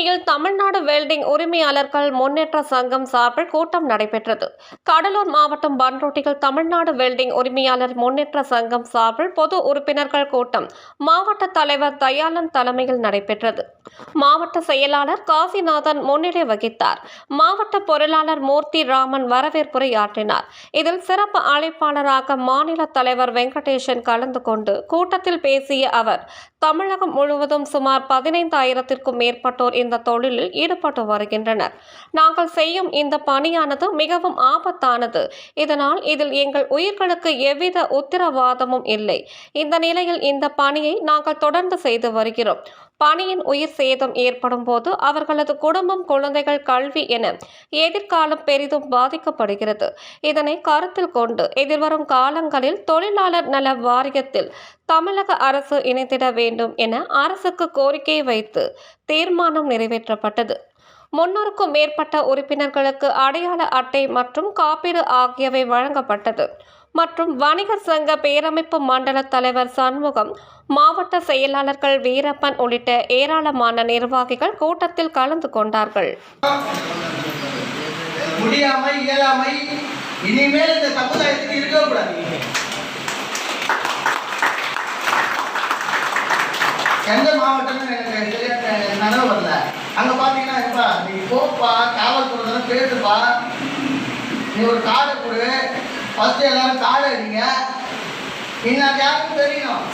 Tamil Nadu welding உரிமையாளர்கள் முன்னேற்ற சங்கம் சார்பில் கூட்டம் நடைபெற்றது. கடலூர் மாவட்டம் பன்ருட்டியில் தமிழ்நாடு வெல்டிங் உரிமையாளர் முன்னேற்ற சங்கம் சார்பில் பொது உறுப்பினர்கள் கூட்டம் மாவட்ட தலைவர் தயாளன் தலைமையில் நடைபெற்றது. மாவட்ட செயலாளர் காசிநாதன் முன்னிலை வகித்தார். மாவட்ட பொருளாளர் மூர்த்தி ராமன் வரவேற்புரை ஆற்றினார். இதில் சிறப்பு அழைப்பாளராக மாநில தலைவர் வெங்கடேசன் கலந்து கொண்டு கூட்டத்தில் பேசிய அவர் தமிழகம் முழுவதும் சுமார் பதினைந்தாயிரத்திற்கும் மேற்பட்டோர் இந்த தொழிலில் ஈடுபட்டு வருகின்றனர். நாங்கள் செய்யும் இந்த பணியானது மிகவும் ஆபத்தானது. இதனால் இதில் எங்கள் உயிர்களுக்கு எவ்வித உத்தரவாதமும் இல்லை. இந்த நிலையில் இந்த பணியை நாங்கள் தொடர்ந்து செய்து வருகிறோம். பணியின் உயிர் சேதம் ஏற்படும் போது அவர்களது குடும்பம் குழந்தைகள் கல்வி என எதிர்காலம் பெரிதும் பாதிக்கப்படுகிறது. இதனை கருத்தில் கொண்டு எதிர்வரும் காலங்களில் தொழிலாளர் நல வாரியத்தில் தமிழக அரசு இணைத்திட வேண்டும் என அரசுக்கு கோரிக்கை வைத்து தீர்மானம் நிறைவேற்றப்பட்டது. முன்னூறுக்கும் மேற்பட்ட உறுப்பினர்களுக்கு அடையாள அட்டை மற்றும் காப்பீடு ஆகியவை வழங்கப்பட்டது. மற்றும் வணிகர் சங்க பேரமைப்பு மண்டல தலைவர் சண்முகம் மாவட்ட செயலாளர்கள் வீரப்பன் உள்ளிட்ட ஏராளமான நிர்வாகிகள் கூட்டத்தில் கலந்து கொண்டார்கள். முடியாமை இயலாமை இனிமேல் இந்த சமுதாயத்துக்கு இருக்கவே எந்த மாவட்டம்னு எனக்கு நினைவு வரல. அங்க பாத்தீங்கன்னா எப்பா நீ போப்பா காவல்துறை பேசுப்பா நீ ஒரு கார்டை கொடு. ஃபஸ்ட்டு எல்லாரும் கார்டு அடிங்க. இன்னும் யாருக்கும் தெரியணும்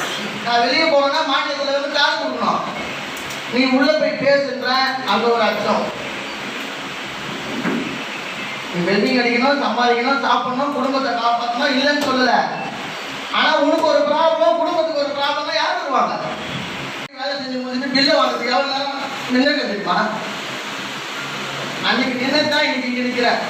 நான் வெளியே போறேன்னா மாநிலத்துல இருந்து கார்டு கொடுக்கணும். நீ உள்ள போய் பேசுன்ற அந்த ஒரு அர்த்தம். நீ வெல்டிங் அடிக்கணும் சம்பாதிக்கணும் சாப்பிடணும் குடும்பத்தை காப்பாற்றணும் இல்லைன்னு சொல்லலை. ஆனா உனக்கு ஒரு ப்ராப்ளம் குடும்பத்துக்கு ஒரு ப்ராப்ளம் யார் வருவாங்க வேலை செஞ்சு முடிச்சுட்டு பில்லு வாங்கிறதுக்கு எவ்வளோ நேரம்? நின்று தெரியுமா? அன்னைக்கு நின்று தான் இன்னைக்கு இங்கே நிற்கிறேன்